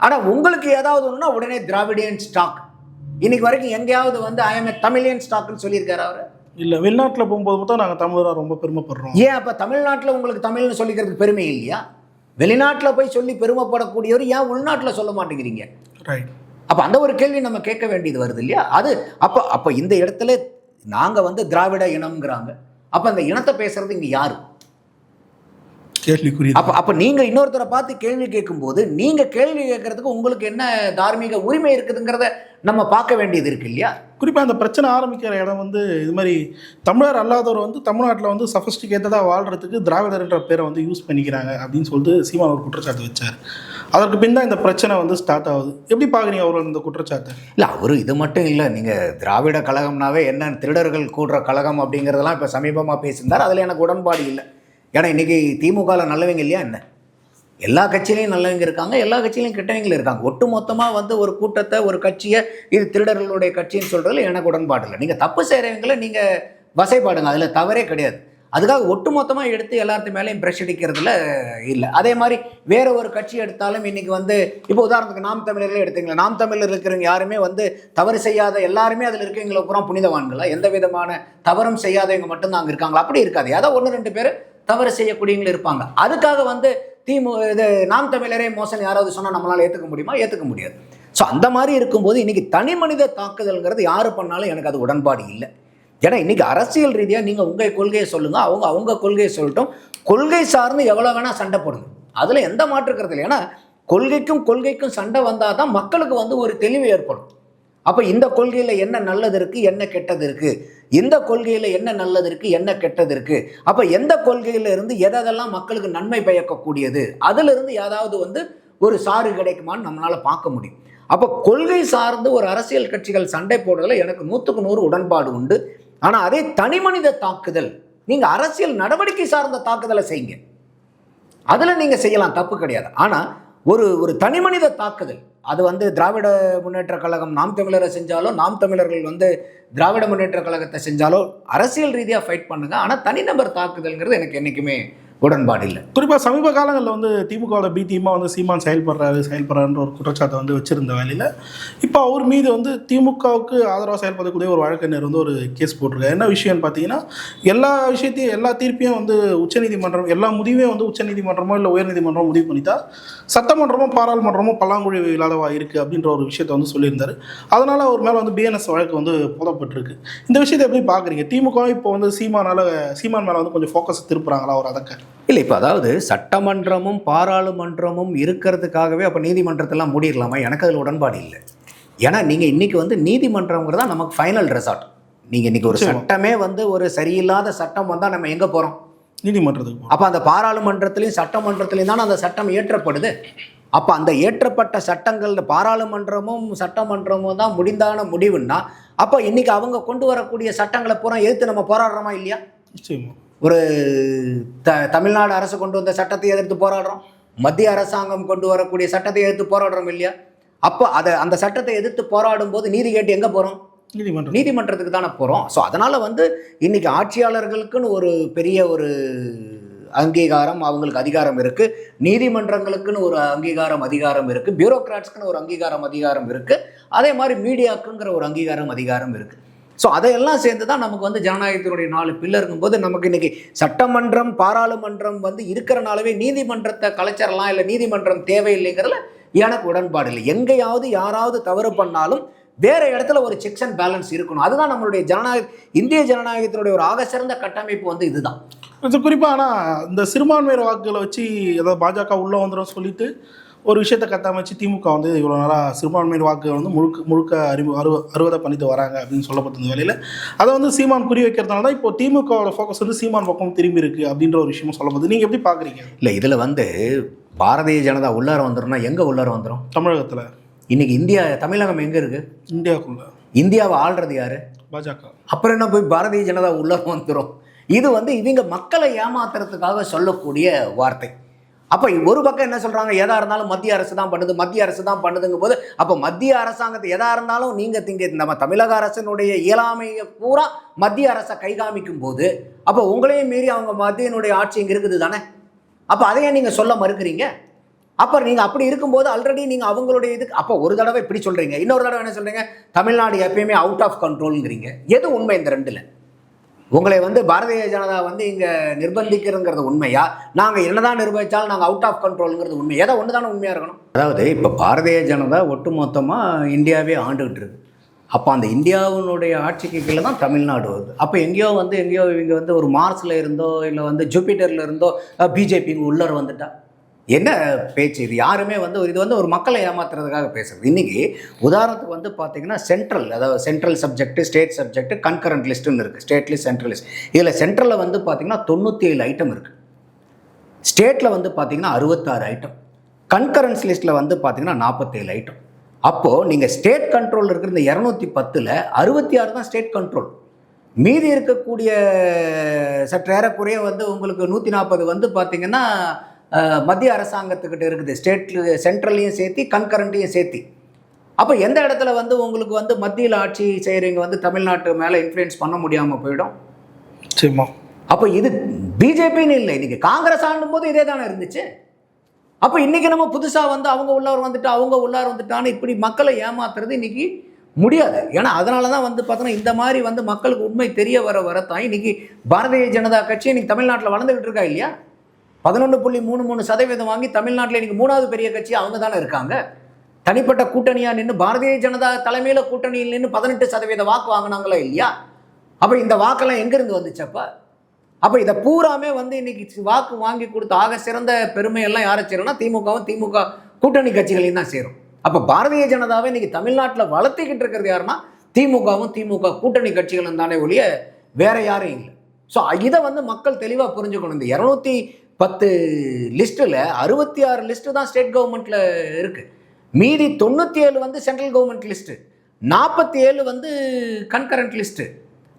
ஆனால் உங்களுக்கு ஏதாவது ஒன்றுனா உடனே திராவிடியன் ஸ்டாக் இன்னைக்கு வரைக்கும் எங்கேயாவது வந்து ஐஎம் தமிழியன் ஸ்டாக்னு சொல்லியிருக்காரு அவர். இல்லை வெளிநாட்டில் போகும்போது மட்டும் நாங்கள் தமிழராக ரொம்ப பெருமைப்படுறோம். ஏன் அப்போ தமிழ்நாட்டில் உங்களுக்கு தமிழ்னு சொல்லிக்கிறதுக்கு பெருமை இல்லையா? வெளிநாட்டில் போய் சொல்லி பெருமைப்படக்கூடியவர் ஏன் உள்நாட்டில் சொல்ல மாட்டேங்கிறீங்க? ரைட் அப்போ அந்த ஒரு கேள்வி நம்ம கேட்க வேண்டியது வருது இல்லையா? அது அப்போ அப்போ இந்த இடத்துல நாங்கள் வந்து திராவிட இனம்ங்கிறாங்க. அப்போ அந்த இனத்தை பேசுறது இங்கே யாரு? கேள்விக்குரிய அப்போ அப்போ நீங்கள் இன்னொருத்தரை பார்த்து கேள்வி கேட்கும்போது நீங்கள் கேள்வி கேட்கறதுக்கு உங்களுக்கு என்ன தார்மீக உரிமை இருக்குதுங்கிறத நம்ம பார்க்க வேண்டியது இருக்கு இல்லையா? குறிப்பாக அந்த பிரச்சனை ஆரம்பிக்கிற இடம் வந்து இது மாதிரி தமிழர் அல்லாதவர் வந்து தமிழ்நாட்டில் வந்து சஃபஸ்டிகேட்டடாக வாழ்கிறதுக்கு திராவிடர்ன்ற பேரை வந்து யூஸ் பண்ணிக்கிறாங்க அப்படின்னு சொல்லிட்டு சீமான் ஒரு குற்றச்சாட்டு வச்சார். அதற்கு பின் தான் இந்த பிரச்சனை வந்து ஸ்டார்ட் ஆகுது. எப்படி பார்க்குறீங்க அவர் இந்த குற்றச்சாட்டை? இல்லை அவர் இது மட்டும் இல்லை நீங்கள் திராவிட கழகம்னாவே என்ன திருடர்கள் கூடுற கழகம் அப்படிங்கிறதெல்லாம் இப்போ சமீபமாக பேசியிருந்தார். அதில் எனக்கு உடன்பாடு இல்லை. ஏன்னா இன்றைக்கி திமுகவில் நல்லவங்க இல்லையா என்ன? எல்லா கட்சியிலையும் நல்லவங்க இருக்காங்க எல்லா கட்சியிலையும் கெட்டவங்களும் இருக்காங்க. ஒட்டு மொத்தமாக வந்து ஒரு கூட்டத்தை ஒரு கட்சியை இது திருடர்களுடைய கட்சின்னு சொல்கிறதுல எனக்கு உடன்பாடு இல்லை. நீங்கள் தப்பு செய்கிறவங்கள நீங்கள் வசைப்பாடுங்க அதில் தவறே கிடையாது. அதுக்காக ஒட்டு மொத்தமாக எடுத்து எல்லாத்து மேலேயும் ப்ரெஷ் அடிக்கிறதுல இல்லை. அதே மாதிரி வேற ஒரு கட்சி எடுத்தாலும் இன்றைக்கி வந்து இப்போ உதாரணத்துக்கு நாம் தமிழர்களே எடுத்தீங்களா நாம் தமிழர் இருக்கிறவங்க யாருமே வந்து தவறு செய்யாத எல்லாருமே அதில் இருக்கவங்கள பூரா புனிதவான்களா. எந்த விதமான தவறும் செய்யாதவங்க மட்டும்தான் அங்கே இருக்காங்களா அப்படி இருக்காது. ஏதோ ஒன்று ரெண்டு பேர் தவறு செய்யக்கூடியவங்களும் இருப்பாங்க. அதுக்காக வந்து திமு இது நாம் தமிழரே மோசம் யாராவது சொன்னால் நம்மளால் ஏற்றுக்க முடியுமா? ஏற்றுக்க முடியாது. ஸோ அந்த மாதிரி இருக்கும்போது இன்றைக்கி தனி மனித தாக்குதல்ங்கிறது யார் பண்ணாலும் எனக்கு அது உடன்பாடு இல்லை. ஏன்னா இன்றைக்கி அரசியல் ரீதியாக நீங்கள் உங்கள் கொள்கையை சொல்லுங்கள் அவங்க அவங்க கொள்கையை சொல்லட்டும். கொள்கை சார்ந்து எவ்வளோ வேணால் சண்டை போடுங்க. அதில் எந்த மாற்றுக்கிறது இல்லை. ஏன்னா கொள்கைக்கும் கொள்கைக்கும் சண்டை வந்தால் தான் மக்களுக்கு வந்து ஒரு தெளிவு ஏற்படும். அப்போ இந்த கொள்கையில் என்ன நல்லது இருக்குது என்ன கெட்டது இருக்குது இந்த கொள்கையில் என்ன நல்லது இருக்குது என்ன கெட்டது இருக்குது அப்போ எந்த கொள்கையிலிருந்து எதெல்லாம் மக்களுக்கு நன்மை பயக்கக்கூடியது? அதிலிருந்து ஏதாவது வந்து ஒரு சாறு கிடைக்குமான்னு நம்மளால் பார்க்க முடியும். அப்போ கொள்கை சார்ந்து ஒரு அரசியல் கட்சிகள் சண்டை போடுறதுல எனக்கு நூற்றுக்கு நூறு உடன்பாடு உண்டு. ஆனால் அதே தனிமனித தாக்குதல் நீங்கள் அரசியல் நடவடிக்கை சார்ந்த தாக்குதலை செய்யுங்க. அதில் நீங்கள் செய்யலாம் தப்பு கிடையாது. ஆனால் ஒரு ஒரு தனிமனித தாக்குதல் அது வந்து திராவிட முன்னேற்ற கழகம் நாம் தமிழரை செஞ்சாலும் நாம் தமிழர்கள் வந்து திராவிட முன்னேற்ற கழகத்தை செஞ்சாலோ அரசியல் ரீதியாக ஃபைட் பண்ணுங்க. ஆனால் தனிநபர் தாக்குதல்ங்கிறது எனக்கு என்றைக்குமே உடன்பாடு இல்லை. குறிப்பாக சமீப காலங்களில் வந்து திமுகவோட பி டீமாக வந்து சீமான் செயல்படுறாரு செயல்படுறாருன்ற ஒரு குற்றச்சாட்டை வந்து வச்சிருந்த வேலையில் இப்போ அவர் மீது வந்து திமுகவுக்கு ஆதரவாக செயல்படக்கூடிய ஒரு வழக்கறிஞர் வந்து ஒரு கேஸ் போட்டிருக்காரு. என்ன விஷயம்னு பார்த்தீங்கன்னா எல்லா விஷயத்தையும் எல்லா தீர்ப்பையும் வந்து உச்சநீதிமன்றம் எல்லா முடிவையும் வந்து உச்சநீதிமன்றமோ இல்லை உயர்நீதிமன்றமோ முடிவு பண்ணிட்டா சட்டமன்றமோ பாராளுமன்றமோ பல்லாங்குழி இல்லாதவா இருக்குது அப்படின்ற ஒரு விஷயத்தை வந்து சொல்லியிருந்தார். அதனால் அவர் மேலே வந்து பிஎன்எஸ் வழக்கு வந்து போடப்பட்டிருக்கு இந்த விஷயத்தை எப்படி பார்க்குறீங்க திமுக இப்போ வந்து சீமானால சீமான் மேலே வந்து கொஞ்சம் ஃபோக்கஸ் திருப்புறாங்களா? அவர் அதக்க. இல்லை இப்போ அதாவது சட்டமன்றமும் பாராளுமன்றமும் இருக்கிறதுக்காகவே அப்போ நீதிமன்றத்தெல்லாம் மூடிடலாமா? எனக்கு அதில் உடன்பாடு இல்லை. ஏன்னா நீங்கள் இன்றைக்கி வந்து நீதிமன்றங்கிறது தான் நமக்கு ஃபைனல் ரெசார்ட் நீங்கள் இன்றைக்கி ஒரு. சட்டமே வந்து ஒரு சரியில்லாத சட்டம் வந்தால் நம்ம எங்கே போகிறோம் நீதிமன்றத்துக்கு. அப்போ அந்த பாராளுமன்றத்திலையும் சட்டமன்றத்திலையும் தானே அந்த சட்டம் இயற்றப்படுது. அப்போ அந்த ஏற்றப்பட்ட சட்டங்கள் பாராளுமன்றமும் சட்டமன்றமும் தான் முடிந்தான முடிவுன்னா அப்போ இன்னைக்கு அவங்க கொண்டு வரக்கூடிய சட்டங்களை பூரா எதிர்த்து நம்ம போராடுறோமா இல்லையா? நிச்சயமா. ஒரு த தமிழ்நாடு அரசு கொண்டு வந்த சட்டத்தை எதிர்த்து போராடுறோம். மத்திய அரசாங்கம் கொண்டு வரக்கூடிய சட்டத்தை எதிர்த்து போராடுறோம் இல்லையா? அப்போ அதை அந்த சட்டத்தை எதிர்த்து போராடும் போது நீதி கேட்டு எங்கே போகிறோம் நீதிமன்றம். நீதிமன்றத்துக்கு தானே போகிறோம் ஸோ அதனால் வந்து இன்னைக்கு ஆட்சியாளர்களுக்குன்னு ஒரு பெரிய ஒரு அங்கீகாரம் அவங்களுக்கு அதிகாரம் இருக்குது நீதிமன்றங்களுக்குன்னு ஒரு அங்கீகாரம் அதிகாரம் இருக்குது பியூரோக்ராட்ஸ்க்குன்னு ஒரு அங்கீகாரம் அதிகாரம் இருக்குது அதே மாதிரி மீடியாக்குங்கிற ஒரு அங்கீகாரம் அதிகாரம் இருக்குது ஸோ அதையெல்லாம் சேர்ந்து தான் நமக்கு வந்து ஜனநாயகத்தினுடைய நாலு பில்லருங்கும் போது நமக்கு இன்னைக்கு சட்டமன்றம் பாராளுமன்றம் வந்து இருக்கிறனாலவே நீதிமன்றத்தை கலைச்சிடலாம் இல்லை நீதிமன்றம் தேவையில்லைங்கிறதுல எனக்கு உடன்பாடு இல்லை. எங்கேயாவது யாராவது தவறு பண்ணாலும் வேற இடத்துல ஒரு செக்ஸ் அண்ட் பேலன்ஸ் இருக்கணும். அதுதான் நம்மளுடைய ஜனநாயக இந்திய ஜனநாயகத்தினுடைய ஒரு ஆக சிறந்த கட்டமைப்பு வந்து இதுதான். இது குறிப்பாக ஆனால் இந்த சிறுபான்மையர் வாக்குகளை வச்சு ஏதாவது பாஜக உள்ளே வந்துடும் சொல்லிட்டு ஒரு விஷயத்தை கட்டமைச்சு திமுக வந்து இவ்வளோ நாளாக சிறுபான்மையர் வாக்குகள் வந்து முழுக்க முழுக்க அறிவு அறுவ அறுவதை பண்ணிட்டு வராங்க அப்படின்னு சொல்லப்பட்ட வேலையில் அதை வந்து சீமான் குறி வைக்கிறதுனால தான் இப்போ திமுகவோட ஃபோக்கஸ் வந்து சீமான் பக்கம் திரும்பி இருக்கு அப்படின்ற ஒரு விஷயமும் சொல்லப்படுது நீங்கள் எப்படி பார்க்குறீங்க இல்லை இதில் வந்து பாரதிய ஜனதா உள்ளார வந்துடும்னா எங்கே உள்ளார வந்துடும் தமிழகத்தில். இன்னைக்கு இந்தியா தமிழகம் எங்கே இருக்கு? இந்தியாவுக்குள்ள. இந்தியாவை ஆள்றது யாரு? பாஜக. அப்புறம் என்ன போய் பாரதிய ஜனதா உள்ளார வந்துடும் இது வந்து இவங்க மக்களை ஏமாத்துறதுக்காக சொல்லக்கூடிய வார்த்தை. அப்போ ஒரு பக்கம் என்ன சொல்கிறாங்க எதாக இருந்தாலும் மத்திய அரசு தான் பண்ணுது மத்திய அரசு தான் பண்ணுதுங்கும் போது அப்போ மத்திய அரசாங்கத்தை எதாக இருந்தாலும் நீங்கள் திங்க நம்ம தமிழக அரசினுடைய இயலாமையை பூரா மத்திய அரசை கைகாமிக்கும் போது அப்போ உங்களையும் மீறி அவங்க மத்தியனுடைய ஆட்சி இங்கே இருக்குது தானே? அப்போ அதையே நீங்கள் சொல்ல மறுக்கிறீங்க? அப்போ நீங்கள் அப்படி இருக்கும்போது ஆல்ரெடி நீங்கள் அவங்களுடைய இதுக்கு அப்போ ஒரு தடவை இப்படி சொல்கிறீங்க இன்னொரு தடவை என்ன சொல்கிறீங்க தமிழ்நாடு எப்பயுமே அவுட் ஆஃப் கண்ட்ரோலுங்கிறீங்க எது உண்மை இந்த ரெண்டில்? உங்களை வந்து பாரதிய ஜனதா வந்து இங்கே நிர்பந்திக்கிறதுங்கிறது உண்மையா? நாங்கள் என்னதான் நிர்வகிச்சாலும் நாங்கள் அவுட் ஆஃப் கண்ட்ரோலுங்கிறது உண்மை ஏதோ ஒன்று தானே உண்மையாக இருக்கணும். அதாவது இப்போ பாரதிய ஜனதா ஒட்டுமொத்தமாக இந்தியாவே ஆண்டுகிட்டு இருக்கு. அப்போ அந்த இந்தியாவினுடைய ஆட்சிக்கு கீழே தான் தமிழ்நாடு வருது. அப்போ எங்கேயோ வந்து எங்கேயோ இவங்க வந்து ஒரு மார்ஸில் இருந்தோ இல்லை வந்து ஜூபிட்டரில் இருந்தோ பிஜேபி உள்ளர் வந்துட்டா. என்ன பேச்சு இது? யாருமே வந்து இது வந்து ஒரு மக்களை ஏமாத்துறதுக்காக பேசுறது. இன்னைக்கு உதாரணத்துக்கு வந்து பார்த்தீங்கன்னா சென்ட்ரல் அதாவது central subject state subject concurrent லிஸ்ட்டுன்னு இருக்குது ஸ்டேட் லிஸ்ட் சென்ட்ரல் லிஸ்ட் இதில் சென்ட்ரலில் வந்து பார்த்தீங்கன்னா தொண்ணூற்றி ஏழு ஐட்டம் இருக்குது ஸ்டேட்டில் வந்து பார்த்தீங்கன்னா அறுபத்தாறு ஐட்டம் கன்கரன்ஸ் லிஸ்ட்டில் வந்து பார்த்தீங்கன்னா நாற்பத்தேழு ஐட்டம் அப்போது நீங்கள் ஸ்டேட் கண்ட்ரோல் இருக்கிற இந்த இரநூத்தி பத்தில் அறுபத்தி ஆறு தான் ஸ்டேட் கண்ட்ரோல் மீதி இருக்கக்கூடிய சற்று ஏறக்குறைய வந்து உங்களுக்கு நூற்றி நாற்பது வந்து பார்த்தீங்கன்னா மத்திய அரசாங்கத்துக்கிட்ட இருக்குது. ஸ்டேட் சென்ட்ரலையும் சேர்த்தி கன்கரண்ட்டையும் சேர்த்தி. அப்போ எந்த இடத்துல வந்து உங்களுக்கு வந்து மத்தியில் ஆட்சி செய்கிறவங்க வந்து தமிழ்நாட்டு மேலே இன்ஃப்ளூயன்ஸ் பண்ண முடியாமல் போயிடும்? நிச்சயமா. அப்போ இது பிஜேபின்னு இல்லை. இன்னைக்கு காங்கிரஸ் ஆண்டும் போது இதே தானே இருந்துச்சு. அப்போ இன்னைக்கு நம்ம புதுசாக வந்து அவங்க உள்ளார் வந்துட்டு அவங்க உள்ளார் வந்துட்டான்னு இப்படி மக்களை ஏமாத்துறது இன்னைக்கு முடியாது. ஏன்னா அதனால தான் வந்து பார்த்தோன்னா இந்த மாதிரி வந்து மக்களுக்கு உண்மை தெரிய வர வரத்தான் இன்னைக்கு பாரதிய ஜனதா கட்சி இன்னைக்கு தமிழ்நாட்டில் வளர்ந்துகிட்டு இருக்கா இல்லையா? பதினொன்று புள்ளி மூணு மூணு சதவீதம் வாங்கி தமிழ்நாட்டில் இன்னைக்கு மூணாவது பெரிய கட்சி அவங்க தானே இருக்காங்க. தனிப்பட்ட கூட்டணியாக நின்று பாரதிய ஜனதா தலைமையில் கூட்டணியில் நின்று பதினெட்டு சதவீத வாக்கு வாங்கினாங்களா இல்லையா? அப்போ இந்த வாக்கெல்லாம் எங்கேருந்து வந்துச்சப்பா அப்போ? இதை பூராமே வந்து இன்னைக்கு வாக்கு வாங்கி கொடுத்த ஆக சிறந்த பெருமையெல்லாம் யாரை சேரும்னா திமுகவும் திமுக கூட்டணி கட்சிகளையும் தான் சேரும். அப்போ பாரதிய ஜனதாவை இன்னைக்கு தமிழ்நாட்டில் வளர்த்திக்கிட்டு இருக்கிறது யாருன்னா திமுகவும் திமுக கூட்டணி கட்சிகளும் தானே ஒழிய வேற யாரும் இல்லை. ஸோ இதை வந்து மக்கள் தெளிவாக புரிஞ்சுக்கணும். இந்த இரநூத்தி பத்து லிஸ்ட்டில் அறுபத்தி ஆறு லிஸ்ட்டு தான் ஸ்டேட் கவர்மெண்ட்டில் இருக்குது மீதி தொண்ணூற்றி ஏழு வந்து சென்ட்ரல் கவர்மெண்ட் லிஸ்ட்டு. நாற்பத்தி ஏழு வந்து கன்கரண்ட் லிஸ்ட்டு.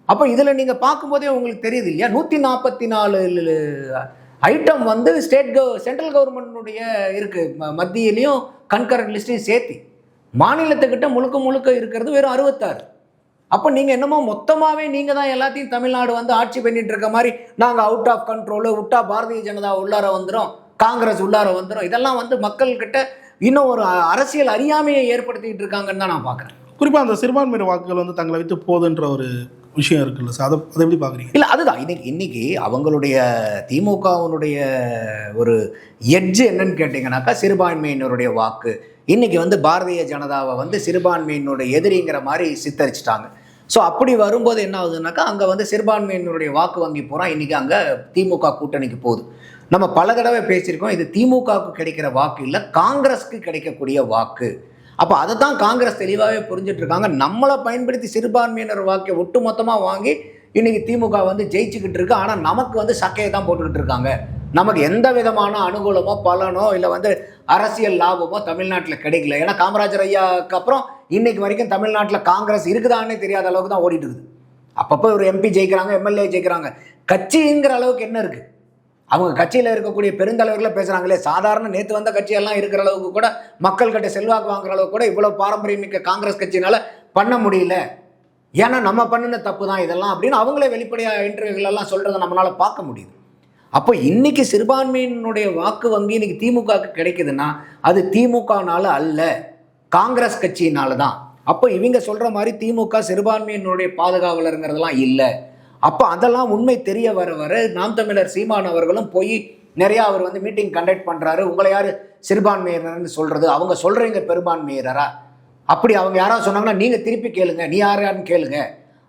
அப்போ இதில் நீங்கள் பார்க்கும்போதே உங்களுக்கு தெரியுது இல்லையா? நூற்றி நாற்பத்தி நாலு ஐட்டம் வந்து ஸ்டேட் கவ சென்ட்ரல் கவர்மெண்ட்டினுடைய இருக்குது மத்தியிலையும் கன்கரண்ட் லிஸ்ட்டையும் சேர்த்து. மாநிலத்துக்கிட்ட முழுக்க முழுக்க இருக்கிறது வெறும் அறுபத்தாறு. அப்போ நீங்கள் என்னமோ மொத்தமாகவே நீங்கள் தான் எல்லாத்தையும் தமிழ்நாடு வந்து ஆட்சி பண்ணிட்டு இருக்க மாதிரி நாங்கள் அவுட் ஆஃப் கண்ட்ரோலு விட்டா பாரதிய ஜனதா உள்ளார வந்துடும் காங்கிரஸ் உள்ளார வந்துடும் இதெல்லாம் வந்து மக்கள்கிட்ட இன்னும் ஒரு அரசியல் அறியாமையை ஏற்படுத்திக்கிட்டு இருக்காங்கன்னு தான் நான் பார்க்குறேன். குறிப்பாக அந்த சிறுபான்மையர் வாக்குகள் வந்து தங்களை விட்டு போகுதுன்ற ஒரு விஷயம் இருக்குல்ல சார்? அதை அதை எப்படி பார்க்குறீங்க? இல்லை அதுதான். இன்னைக்கு இன்னைக்கு அவங்களுடைய திமுகவினுடைய ஒரு எட்ஜ் என்னன்னு கேட்டிங்கனாக்கா சிறுபான்மையினருடைய வாக்கு. இன்னைக்கு வந்து பாரதிய ஜனதாவை வந்து சிறுபான்மையினுடைய எதிரிங்கிற மாதிரி சித்தரிச்சிட்டாங்க. ஸோ அப்படி வரும்போது என்ன ஆகுதுனாக்கா அங்கே வந்து சிறுபான்மையினருடைய வாக்கு வங்கி பூரா இன்னைக்கு அங்கே திமுக கூட்டணிக்கு போகுது. நம்ம பல தடவை பேசியிருக்கோம் இது திமுகவுக்கு கிடைக்கிற வாக்கு இல்லை காங்கிரஸ்க்கு கிடைக்கக்கூடிய வாக்கு. அப்போ அதை தான் காங்கிரஸ் தெளிவாகவே புரிஞ்சிட்ருக்காங்க. நம்மளை பயன்படுத்தி சிறுபான்மையினர் வாக்கை ஒட்டுமொத்தமாக வாங்கி இன்றைக்கி திமுக வந்து ஜெயிச்சுக்கிட்டு இருக்கு. ஆனால் நமக்கு வந்து சக்கையை தான் போட்டுக்கிட்டு இருக்காங்க. நமக்கு எந்த விதமான அனுகூலமோ பலனோ இல்லை வந்து அரசியல் லாபமோ தமிழ்நாட்டில் கிடைக்கல. ஏன்னா காமராஜர் ஐயாவுக்கு அப்புறம் இன்னைக்கு வரைக்கும் தமிழ்நாட்டில் காங்கிரஸ் இருக்குதான்னே தெரியாத அளவுக்கு தான் ஓடிட்டு இருக்குது. அப்பப்போ ஒரு எம்பி ஜெயிக்கிறாங்க எம்எல்ஏ ஜெயிக்கிறாங்க. கட்சிங்கிற அளவுக்கு என்ன இருக்குது அவங்க கட்சியில் இருக்கக்கூடிய பெருந்தலைவர்களை பேசுகிறாங்களே சாதாரண நேற்று வந்த கட்சியெல்லாம் இருக்கிற அளவுக்கு கூட மக்கள் கிட்ட செல்வாக்கு வாங்குற அளவுக்கு கூட இவ்வளோ பாரம்பரியமிக்க காங்கிரஸ் கட்சினால் பண்ண முடியல. ஏன்னா நம்ம பண்ணின தப்பு தான் இதெல்லாம் அப்படின்னு அவங்களே வெளிப்படையாக இன்டர்வியூகளெல்லாம் சொல்கிறத நம்மளால் பார்க்க முடியுது. அப்போ இன்னைக்கு சிறுபான்மையினுடைய வாக்கு வங்கி இன்னைக்கு திமுகவுக்கு கிடைக்குதுன்னா அது திமுகனால அல்ல காங்கிரஸ் கட்சியினால தான். அப்போ இவங்க சொல்கிற மாதிரி திமுக சிறுபான்மையினுடைய பாதுகாவலருங்கிறதெல்லாம் இல்லை. அப்போ அதெல்லாம் உண்மை தெரிய வர வர நாம் தமிழர் சீமான் அவர்களும் போய் நிறையா அவர் வந்து மீட்டிங் கண்டக்ட் பண்ணுறாரு உங்களை யார் சிறுபான்மையினர்னு சொல்கிறது அவங்க சொல்கிறீங்க பெரும்பான்மையினரா? அப்படி அவங்க யாராவது சொன்னாங்கன்னா நீங்கள் திருப்பி கேளுங்க. நீ யார் யாருன்னு கேளுங்க.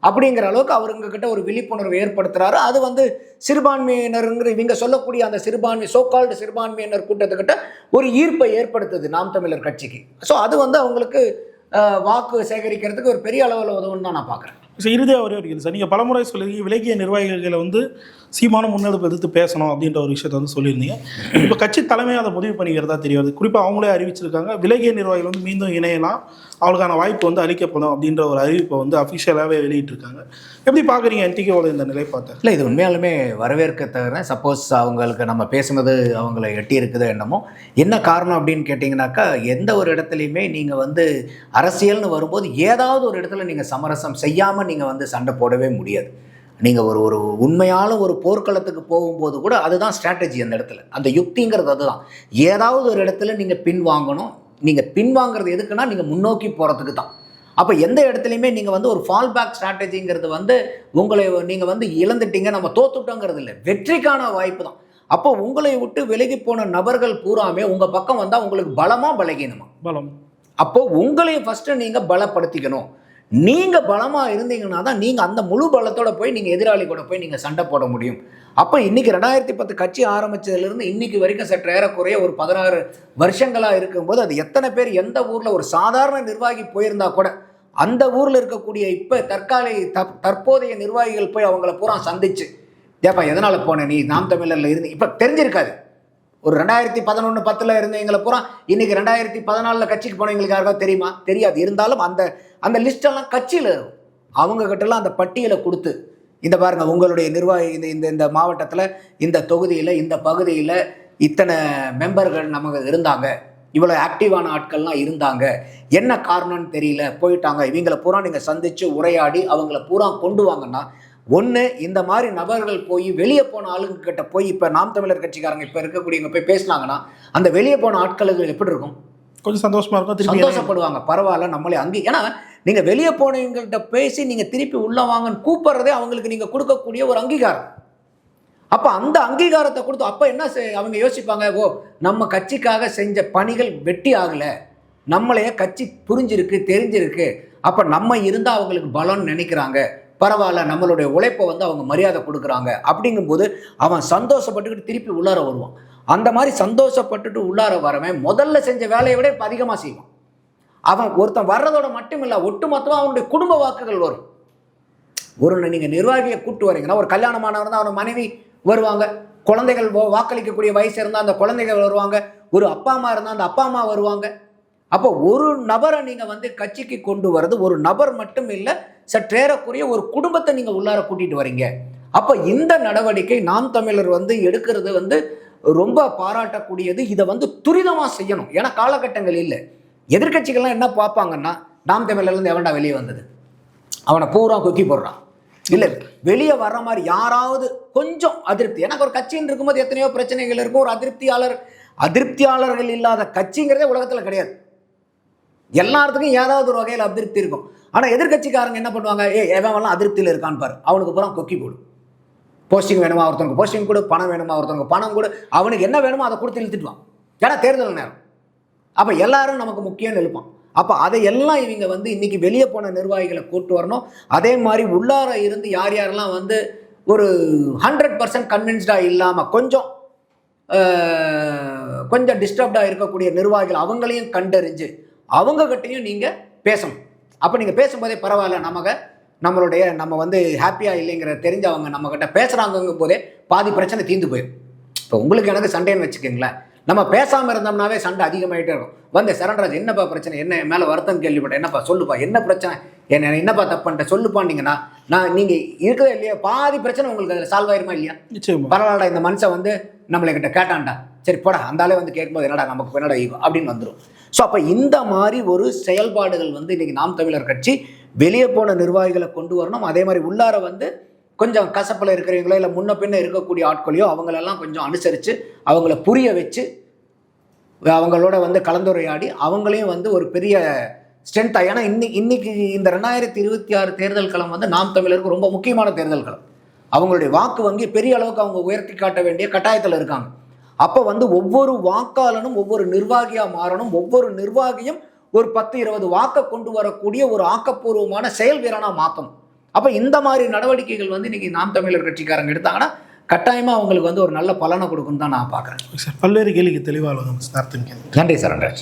அப்படிங்கிற அளவுக்கு அவருங்கக்கிட்ட ஒரு விழிப்புணர்வு ஏற்படுத்துகிறாரு அது வந்து சிறுபான்மையினருங்கிற இவங்க சொல்லக்கூடிய அந்த சிறுபான்மை சோக்கால்டு சிறுபான்மையினர் கூட்டத்துக்கிட்ட ஒரு ஈர்ப்பை ஏற்படுத்துது நாம் தமிழர் கட்சிக்கு. ஸோ அது வந்து அவங்களுக்கு வாக்கு சேகரிக்கிறதுக்கு ஒரு பெரிய அளவில் உதவுன்னு தான் நான் பார்க்குறேன். ஸோ இறுதியாக ஒரே ஒரு கேள்வி. சார் நீங்கள் பலமுறை சொல்லி விலகிய நிர்வாகிகளை வந்து சீமான முன்னெடுப்பு எதிர்த்து பேசணும் அப்படின்ற ஒரு விஷயத்த வந்து சொல்லியிருந்தீங்க. இப்போ கட்சி தலைமை அதை முடிவு பண்ணிக்கிறதா தெரியாது. குறிப்பாக அவங்களே அறிவிச்சிருக்காங்க விலகிய நிர்வாகிகள் வந்து மீண்டும் இணையலாம் அவங்களுக்கான வாய்ப்பு வந்து அளிக்கப்படும் அப்படின்ற ஒரு அறிவிப்பை வந்து அஃபிஷியலாகவே வெளியிட்டிருக்காங்க. எப்படி பார்க்குறீங்க என்டிகேவோட இந்த நிலைப்பாட்டை? இல்லை இது உண்மையாலுமே வரவேற்க தவிர சப்போஸ் அவங்களுக்கு நம்ம பேசுனது அவங்கள எட்டி இருக்குது என்னமோ என்ன காரணம் அப்படின்னு கேட்டிங்கனாக்கா எந்த ஒரு இடத்துலையுமே நீங்கள் வந்து அரசியல்னு வரும்போது ஏதாவது ஒரு இடத்துல நீங்கள் சமரசம் செய்யாமல் நீங்கள் வந்து சண்டை போடவே முடியாது. நீங்கள் ஒரு ஒரு உண்மையான ஒரு போர்க்களத்துக்கு போகும்போது கூட அதுதான் ஸ்ட்ராட்டஜி அந்த இடத்துல. அந்த யுக்திங்கிறது அதுதான். ஏதாவது ஒரு இடத்துல நீங்கள் பின் வாங்கணும். நீங்கள் பின் வாங்குறது எதுக்குன்னா நீங்கள் முன்னோக்கி போகிறதுக்கு தான். அப்போ எந்த இடத்துலையுமே நீங்கள் வந்து ஒரு ஃபால் பேக் ஸ்ட்ராட்டஜிங்கிறது வந்து உங்களை நீங்கள் வந்து இழந்துட்டீங்க நம்ம தோத்துட்டோங்கிறது இல்லை. வெற்றிக்கான வாய்ப்பு தான். அப்போ உங்களை விட்டு விலகி போன நபர்கள் பூராமே உங்கள் பக்கம் வந்தால் உங்களுக்கு பலமாக பலகீனமா? பலம். அப்போ உங்களை ஃபஸ்ட்டு நீங்கள் பலப்படுத்திக்கணும். நீங்கள் பலமாக இருந்தீங்கன்னா தான் நீங்கள் அந்த முழு பலத்தோட போய் நீங்கள் எதிராளி கூட போய் நீங்கள் சண்டை போட முடியும். அப்போ இன்னைக்கு ரெண்டாயிரத்தி பத்து கட்சி ஆரம்பித்ததுலேருந்து இன்னைக்கு வரைக்கும் சற்று ஏறக்குறைய ஒரு பதினாறு வருஷங்களாக இருக்கும்போது அது எத்தனை பேர் எந்த ஊரில் ஒரு சாதாரண நிர்வாகி போயிருந்தா கூட அந்த ஊரில் இருக்கக்கூடிய இப்போ தற்காலிக தற் தற்போதைய நிர்வாகிகள் போய் அவங்கள பூரா சந்திச்சு ஏப்பா எதனால் போன நீ? நாம் தமிழரில் இருந்து இப்போ தெரிஞ்சிருக்காது. ஒரு ரெண்டாயிரத்தி பதினொன்று பத்தில் இருந்தவங்களை பூரா இன்னைக்கு ரெண்டாயிரத்தி பதினாலில் கட்சிக்கு போனவங்களுக்கு யாருக்காவது தெரியுமா? தெரியாது. இருந்தாலும் அந்த அந்த லிஸ்டெல்லாம் கட்சியில் இருக்கும். அவங்க கிட்டலாம் அந்த பட்டியலை கொடுத்து இந்த பாருங்கள் உங்களுடைய நிர்வாகி இந்த இந்த இந்த மாவட்டத்தில் இந்த தொகுதியில் இந்த பகுதியில் இத்தனை மெம்பர்கள் நமக்கு இருந்தாங்க. இவ்வளோ ஆக்டிவான ஆட்கள்லாம் இருந்தாங்க. என்ன காரணம்னு தெரியல. போயிட்டாங்க. இவங்களை பூரா நீங்கள் சந்தித்து உரையாடி அவங்கள பூரா கொண்டு வாங்கன்னா ஒன்று இந்த மாதிரி நபர்கள் போய் வெளியே போன ஆளுங்க கிட்ட போய் இப்போ நாம் தமிழர் கட்சிக்காரங்க இப்போ இருக்கக்கூடியவங்க போய் பேசினாங்கன்னா அந்த வெளியே போன ஆட்களுக்கு எப்படி இருக்கும்? கொஞ்சம் சந்தோஷமா இருக்கும் திருப்பி சந்தோஷப்படுவாங்க. பரவாயில்ல நம்மளே அங்கே ஏன்னா நீங்கள் வெளியே போனவங்கள்ட்ட பேசி நீங்கள் திருப்பி உள்ள வாங்கன்னு கூப்பிட்றதே அவங்களுக்கு நீங்கள் கொடுக்கக்கூடிய ஒரு அங்கீகாரம். அப்போ அந்த அங்கீகாரத்தை கொடுத்து அப்போ என்ன அவங்க யோசிப்பாங்க ஓ நம்ம கட்சிக்காக செஞ்ச பணிகள் வெட்டி ஆகலை. நம்மளையே கட்சி புரிஞ்சிருக்கு தெரிஞ்சிருக்கு. அப்போ நம்ம இருந்தால் அவங்களுக்கு பலம்னு நினைக்கிறாங்க. பரவாயில்ல நம்மளுடைய உழைப்பை வந்து அவங்க மரியாதை கொடுக்குறாங்க. அப்படிங்கும்போது அவன் சந்தோஷப்பட்டுக்கிட்டு திருப்பி உள்ளார வருவான். அந்த மாதிரி சந்தோஷப்பட்டுட்டு உள்ளார வரவன் முதல்ல செஞ்ச வேலையை விட இப்போ அதிகமாக செய்வான். அவன் ஒருத்தன் வர்றதோட மட்டும் இல்லை ஒட்டுமொத்தமாக அவனுடைய குடும்ப வாக்குகள் வரும். ஒரு நீங்கள் நிர்வாகியை கூப்பிட்டு வரீங்கன்னா ஒரு கல்யாணமானவர் இருந்தால் அவன் மனைவி வருவாங்க. குழந்தைகள் வாக்களிக்கக்கூடிய வயசு இருந்தால் அந்த குழந்தைகள் வருவாங்க. ஒரு அப்பா அம்மா இருந்தால் அந்த அப்பா அம்மா வருவாங்க. அப்போ ஒரு நபரை நீங்கள் வந்து கட்சிக்கு கொண்டு வர்றது ஒரு நபர் மட்டும் இல்லை சற்றேறக்குரிய ஒரு குடும்பத்தை நீங்கள் உள்ளார கூட்டிட்டு வரீங்க. அப்போ இந்த நடவடிக்கை நாம் தமிழர் வந்து எடுக்கிறது வந்து ரொம்ப பாராட்டக்கூடியது. இதை வந்து துரிதமாக செய்யணும். ஏன்னா காலகட்டங்கள் இல்லை. எதிர்க்கட்சிகள்லாம் என்ன பார்ப்பாங்கன்னா நாம் தமிழர்லேருந்து எவன்டா வெளியே வந்தது? அவனை பூரா கொக்கி போடுறான். இல்லை வெளியே வர்ற மாதிரி யாராவது கொஞ்சம் அதிருப்தி. எனக்கு ஒரு கட்சின்னு இருக்கும்போது எத்தனையோ பிரச்சனைகள் இருக்கும். ஒரு அதிருப்தியாளர் அதிருப்தியாளர்கள் இல்லாத கட்சிங்கிறதே உலகத்தில் கிடையாது. எல்லாத்துக்கும் ஏதாவது ஒரு வகையில் அதிருப்தி இருக்கும். ஆனால் எதிர்க்கட்சிக்காரங்க என்ன பண்ணுவாங்க? ஏ எவன்லாம் அதிருப்தியில் இருக்கான் பாரு. அவனுக்கு பூரா கொக்கி போடு போஸ்டிங் வேணுமா ஒருத்தவங்க போஸ்டிங் கொடு. பணம் வேணுமா ஒருத்தவங்க பணம் கொடு. அவனுக்கு என்ன வேணுமோ அதை கொடுத்து இழுத்துட்டுவான் ஏன்னா தேர்தல் நேரம். அப்போ எல்லாரும் நமக்கு முக்கியம்னு எழுப்பான். அப்போ அதையெல்லாம் இவங்க வந்து இன்னைக்கு வெளியே போன நிர்வாகிகளை கூட்டு வரணும். அதே மாதிரி உள்ளார இருந்து யார் யாரெல்லாம் வந்து ஒரு ஹண்ட்ரட் பர்சன்ட் கன்வின்ஸ்டாக இல்லாமல் கொஞ்சம் கொஞ்சம் டிஸ்டர்ப்டாக இருக்கக்கூடிய நிர்வாகிகள் அவங்களையும் கண்டறிஞ்சு அவங்கக்கிட்டையும் நீங்கள் பேசணும். அப்போ நீங்கள் பேசும்போதே பரவாயில்ல நமக்கு நம்மளுடைய நம்ம வந்து ஹாப்பியாக இல்லைங்கிற தெரிஞ்சு அவங்க நம்மக்கிட்ட பேசுகிறாங்கங்கும் போதே பாதி பிரச்சனை தீர்ந்து போயிடும் இப்போ உங்களுக்கு எனக்கு சண்டைன்னு வச்சுக்கோங்களேன். நம்ம பேசாமல் இருந்தோம்னாவே சண்டை அதிகமாயிட்டே இருக்கும். வந்து சரண்ராஜ் என்னப்பா பிரச்சனை? என்ன என் மேலே வருத்தம் கேள்விப்பட்டேன் என்னப்பா சொல்லுப்பா என்ன பிரச்சனை? என்ன என்னப்பா தப்பு பண்ணிட்டேன் சொல்லுப்பான்னீங்கன்னா நான் நீங்கள் இருக்கவே இல்லையா? பாதி பிரச்சனை உங்களுக்கு அதில் சால்வ் ஆயிருமா இல்லையா? பரவாயில்லடா இந்த மனுஷன் வந்து நம்மளை கிட்ட கேட்டான்டா. சரி போடா அந்த ஆளே வந்து கேட்கும்போது என்னடா நமக்கு என்னடா ஈகோ அப்படின்னு வந்துடும் ஸோ அப்போ இந்த மாதிரி ஒரு செயல்பாடுகள் வந்து இன்னைக்கு நாம் தமிழர் கட்சி வெளியே போன நிர்வாகிகளை கொண்டு வரணும். அதே மாதிரி உள்ளார வந்து கொஞ்சம் கசப்பில் இருக்கிறவங்களோ இல்லை முன்ன பின்ன இருக்கக்கூடிய ஆட்களையோ அவங்களெல்லாம் கொஞ்சம் அனுசரித்து அவங்கள புரிய வச்சு அவங்களோட வந்து கலந்துரையாடி அவங்களையும் வந்து ஒரு பெரிய ஸ்ட்ரென்த்தாக ஏன்னா இன்னி இன்னைக்கு இந்த ரெண்டாயிரத்தி இருபத்தி ஆறு தேர்தல் களம் வந்து நாம் தமிழருக்கு ரொம்ப முக்கியமான தேர்தல் களம். அவங்களுடைய வாக்கு வங்கி பெரிய அளவுக்கு அவங்க உயர்த்தி காட்ட வேண்டிய கட்டாயத்தில் இருக்காங்க. அப்போ வந்து ஒவ்வொரு வாக்காளனும் ஒவ்வொரு நிர்வாகியாக மாறணும். ஒவ்வொரு நிர்வாகியும் ஒரு பத்து இருபது வாக்கை கொண்டு வரக்கூடிய ஒரு ஆக்கப்பூர்வமான செயல் வீரனாக மாற்றணும் அப்போ இந்த மாதிரி நடவடிக்கைகள் வந்து இன்னைக்கு நாம் தமிழர் கட்சிக்காரங்க எடுத்தாங்கன்னா கட்டாயமாக அவங்களுக்கு வந்து ஒரு நல்ல பலனை கொடுக்குன்னு தான் நான் பார்க்குறேன். சார் பல்வேறு கேள்விக்கு தெளிவாக சார். அர்த்தம் கேள்வி நன்றி.